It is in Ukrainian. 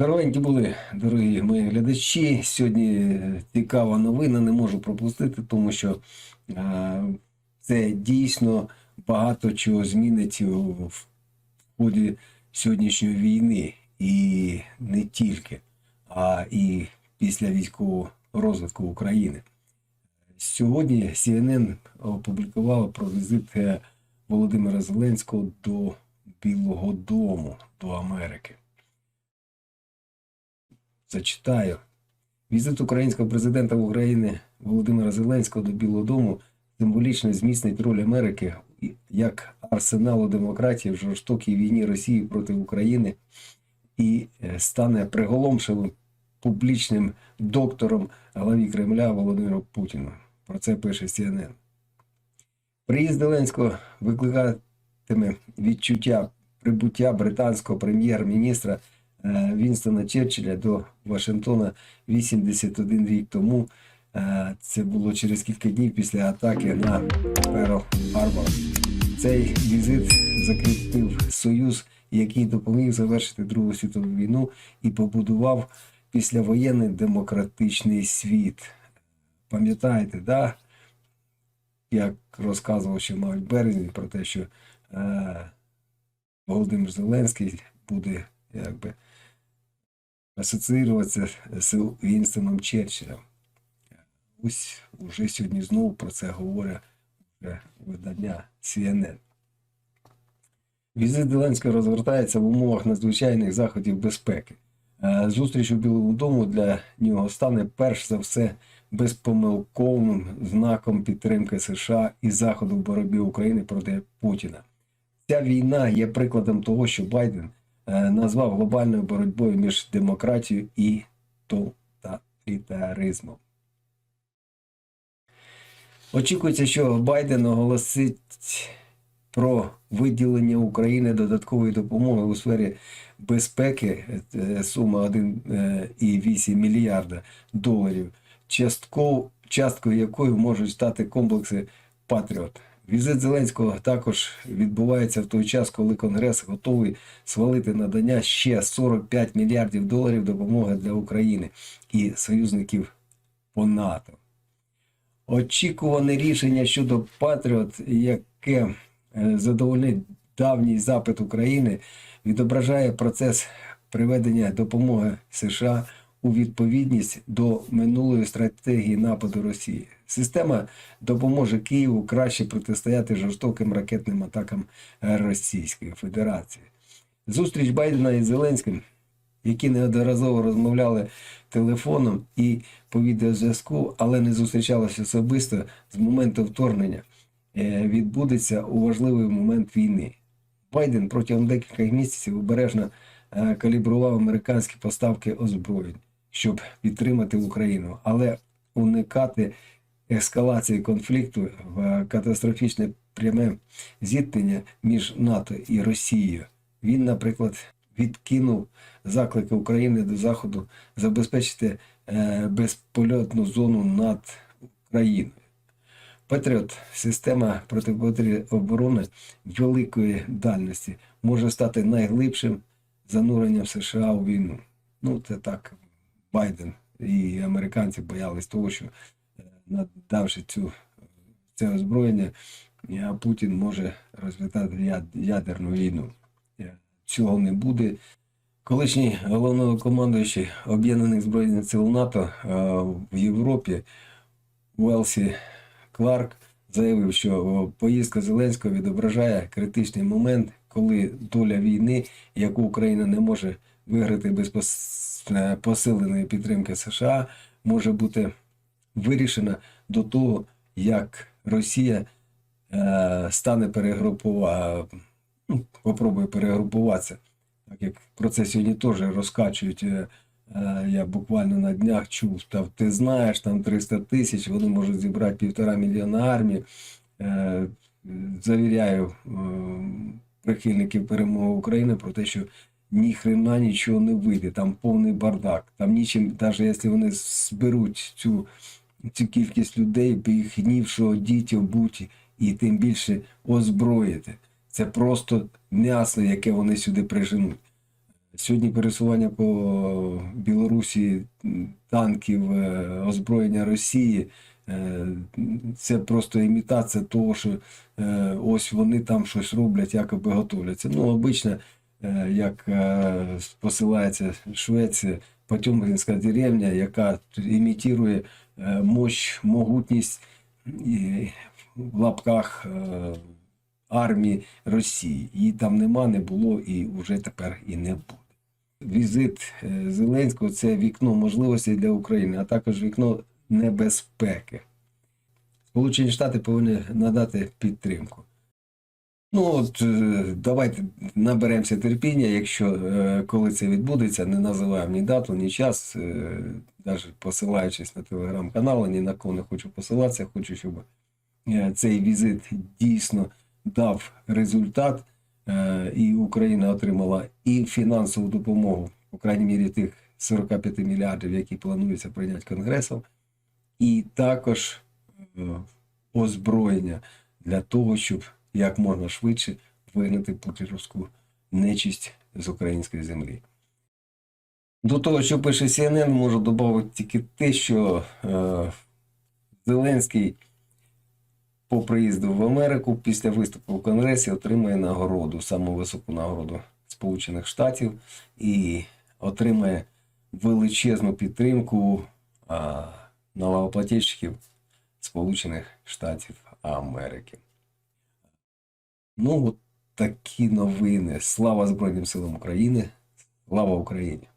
Здоровенькі були, дорогі мої глядачі. Сьогодні е, цікава новина, не можу пропустити, тому що е, це дійсно багато чого змінить в ході сьогоднішньої війни. І не тільки, а і після військового розвитку України. Сьогодні CNN опублікувала про візит е, Володимира Зеленського до Білого Дому, до Америки. Зачитаю. Візит українського президента України Володимира Зеленського до Білого Дому символічно зміцнить роль Америки як арсеналу демократії в жорстокій війні Росії проти України і е, стане приголомшивим публічним доктором главі Кремля Володимиру Путіну. Про це пише CNN. Приїзд Зеленського викликатиме відчуття прибуття британського прем'єр-міністра Вінстона Черчилля до Вашингтона 81 рік тому. Е, Це було через кілька днів після атаки на Перл Харбор. Цей візит закріпив союз, який допоміг завершити Другу світову війну і побудував післявоєнний демократичний світ. Пам'ятаєте, да? як розказував ще мабуть березні про те, що е, Володимир Зеленський буде якби асоціюватися з Вінстоном Черчиллем. Ось уже сьогодні знову про це говорить вже видання CNN. Візит Зеленського розгортається в умовах надзвичайних заходів безпеки. Е, Зустріч у Білому дому для нього стане перш за все безпомилковим знаком підтримки США і Заходу в боротьбі України проти Путіна. Ця війна є прикладом того, що Байден назвав глобальною боротьбою між демократією і тоталітаризмом. Очікується, що Байден оголосить про виділення України додаткової допомоги у сфері безпеки е, сума 1,8 мільярда доларів, часткою якої можуть стати комплекси Патріот. Візит Зеленського також відбувається в той час, коли Конгрес готовий свалити надання ще 45 мільярдів доларів допомоги для України і союзників по НАТО. Очікуване рішення щодо Патріот, яке е, задовольнить давній запит України, відображає процес приведення допомоги США у відповідність до минулої стратегії нападу Росії. Система допоможе Києву краще протистояти жорстоким ракетним атакам Російської Федерації. Зустріч Байдена із Зеленським, які неодноразово розмовляли телефоном і по відеозв'язку, але не зустрічалися особисто з моменту вторгнення, е, відбудеться у важливий момент війни. Байден протягом декількох місяців обережно е, калібрував американські поставки озброєнь, щоб підтримати Україну, але уникати ескалації конфлікту в катастрофічне пряме зіткнення між НАТО і Росією. Він, наприклад, відкинув заклики України до Заходу забезпечити е, безпольотну зону над Україною. Патріот, система протиповітряної оборони великої дальності, може стати найглибшим зануренням США у війну. Ну, це так, Байден і американці боялись того, що е, надавши цю, це озброєння, е, Путін може розвитати ядерну війну. Е, Цього не буде. Колишній головнокомандуючий Об'єднаних Збройних сил НАТО в Європі Уелсі Кларк заявив, що поїздка Зеленського відображає критичний момент, коли доля війни, яку Україна не може виграти без посиленої підтримки США, може бути вирішена до того, як Росія е, стане перегрупова, ну, попробує перегрупуватися. Так як про це сьогодні теж розкачують. е, е, Я буквально на днях чув, та ти знаєш, там 300 тисяч, вони можуть зібрати півтора мільйона армії. Завіряю прихильників перемоги України про те, що ні хрена нічого не вийде, там повний бардак. Там нічим, навіть якщо вони зберуть цю, цю кількість людей, гнівшого дітям будь і тим більше озброїти. Це просто м'ясо, яке вони сюди приженуть. Сьогодні пересування по Білорусі танків, е, озброєння Росії. е, Це просто імітація того, що е, ось вони там щось роблять, якоби готовляться. Ну, обично, е, як е, посилається Швеція, Потьомкінська деревня, яка імітує е, мощь, могутність в лапках е, армії Росії. Її там нема, не було і вже тепер і не буде. Візит е, Зеленського це вікно можливостей для України, а також вікно небезпеки. Сполучені Штати повинні надати підтримку. Ну от е, давайте наберемося терпіння, якщо е, коли це відбудеться, не називаємо ні дату, ні час, навіть посилаючись на телеграм-канали, ні на кого не хочу посилатися, хочу, щоб е, цей візит дійсно дав результат, е, і Україна отримала і фінансову допомогу, по крайній мірі тих 45 мільярдів, які планується прийняти Конгресом, і також е, озброєння для того, щоб як можна швидше вигнати путінську нечисть з української землі. До того, що пише CNN, можу додати тільки те, що е, Зеленський по приїзду в Америку після виступу в Конгресі отримає нагороду, саму високу нагороду Сполучених Штатів і отримає величезну підтримку а, налогоплательщиків Сполучених Штатів Америки. Ну, от такі новини. Слава Збройним силам України. Слава Україні!